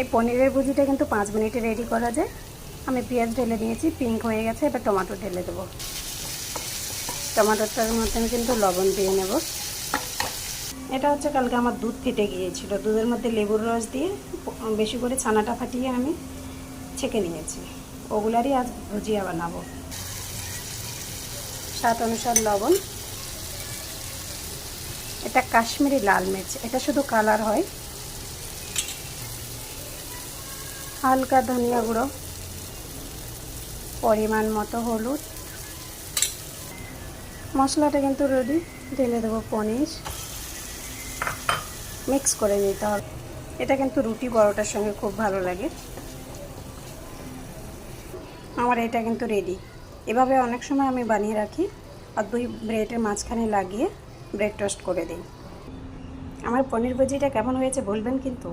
এই পনিরের ভুজিটা কিন্তু পাঁচ মিনিটে রেডি করা যায়। আমি পেঁয়াজ ঢেলে দিয়েছি পিঙ্ক হয়ে গেছে, এবার টমেটো ঢেলে দেবো। টমেটোটার মধ্যে আমি কিন্তু লবণ দিয়ে নেব। এটা হচ্ছে কালকে আমার দুধ ফেটে গিয়েছিল। দুধের মধ্যে লেবুর রস দিয়ে বেশি করে ছানাটা ফাটিয়ে আমি ছেঁকে নিয়েছি। ওগুলারই আজ ভুজিয়া বানাবো। স্বাদ অনুসার লবণ। এটা কাশ্মীরি লাল মির্চ। এটা শুধু কালার হয়। হালকা ধনিয়া গুঁড়ো, পরিমাণ মতো হলুদ। মশলাটা কিন্তু রেডি ঢেলে দেবো পনির। মিক্স করে নিতে হবে। এটা কিন্তু রুটি পরোটার সঙ্গে খুব ভালো লাগে। আমার এটা কিন্তু রেডি এভাবে অনেক সময় আমি বানিয়ে রাখি আর দুই ব্রেডের মাঝখানে লাগিয়ে ব্রেড টোস্ট করে দিই। আমার পনির ভুজিটা কেমন হয়েছে বলবেন কিন্তু?